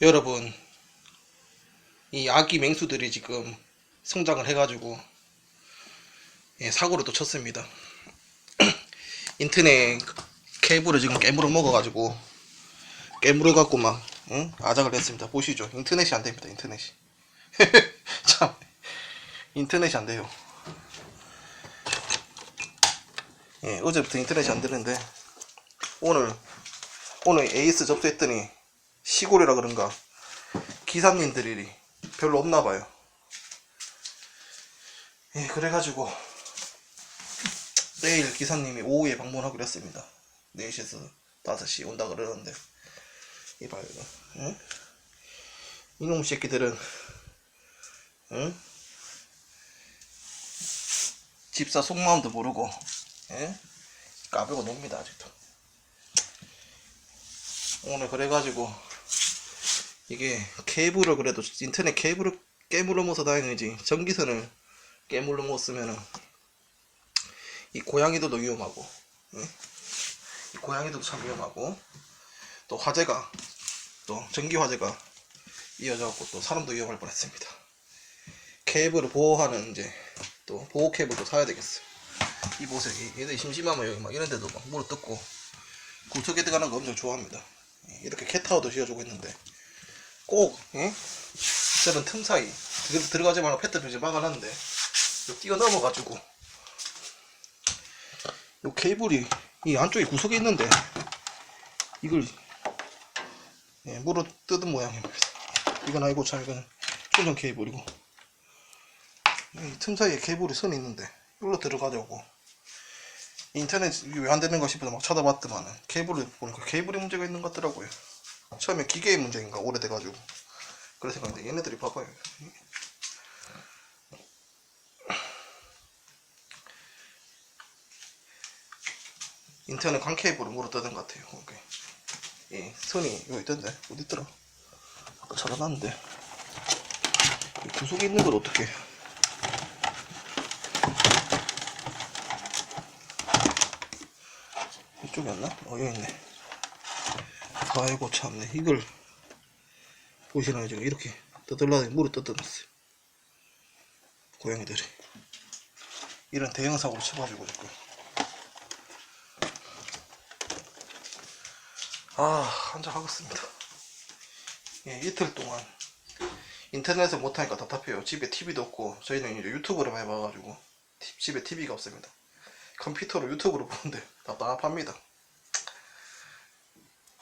여러분 이 아기 맹수들이 지금 성장을 해가지고 예, 사고를 또 쳤습니다. 인터넷 케이블을 지금 깨물어 먹어가지고 깨물어 갖고 막 응? 아작을 냈습니다. 보시죠. 인터넷이 안 됩니다. 인터넷이 참 인터넷이 안 돼요. 예, 어제부터 인터넷이 안 되는데 오늘 오늘 에이스 접수했더니 시골이라 그런가 기사님들이 별로 없나 봐요. 예, 그래가지고 내일 기사님이 오후에 방문하기로 했습니다. 4시에서 5시 온다 그러는데 이봐요 응? 이놈 새끼들은 응? 집사 속마음도 모르고 예? 까불고 놉니다 아직도 오늘 그래가지고 이게 케이블을 그래도 인터넷 케이블을 깨물어 먹어서 다행이지. 전기선을 깨물어 먹었으면은 이 고양이들도 위험하고 예? 이 고양이들도 참 위험하고 또 화재가 또 전기 화재가 이어져갖고 또 사람도 위험할 뻔했습니다. 케이블을 보호하는 이제 또 보호 케이블도 사야 되겠어요. 이 보세요 이- 얘들이 심심하면 여기 막 이런 데도 막 물어 뜯고 구석에 들어가는 거 엄청 좋아합니다. 예, 이렇게 캣타워도 씌워주고 있는데 꼭 예? 저는 틈 사이. 들- 들어가지 말고 페트병에 막아놨는데. 이거 뛰어 넘어가지고. 이 케이블이 이 안쪽에 구석에 있는데 이걸 예, 물어 뜯은 모양입니다. 이건 아니고 참 이건 충전 케이블이고. 이 틈 사이에 케이블이 선이 있는데 이걸로 들어가자고. 인터넷 왜 안 되는 가 싶어서 막 찾아봤더만 케이블을 보니까 케이블에 문제가 있는 것 같더라고요 처음에 기계의 문제인가 오래돼가지고. 그래 생각했는데 얘네들이 봐봐요. 인터넷 광 케이블을 물어 뜯은 것 같아요. 이렇게. 예, 선이 여기 있던데? 어디 있더라? 아까 찾아놨는데. 이 구석에 있는 걸 어떻게 이쪽이었나? 어 여기 있네 아이고 참네 이걸 보시나요? 지금 이렇게 떠들라니 물을 뜯어놨어요. 고양이들이. 이런 대형 사고를 쳐가지고 지금. 아 한잔 하겠습니다. 예, 이틀 동안 인터넷을 못하니까 답답해요. 집에 TV도 없고 저희는 이제 유튜브로만 해봐가지고 티- 집에 TV가 없습니다. 컴퓨터로 유튜브로 보는데 답답합니다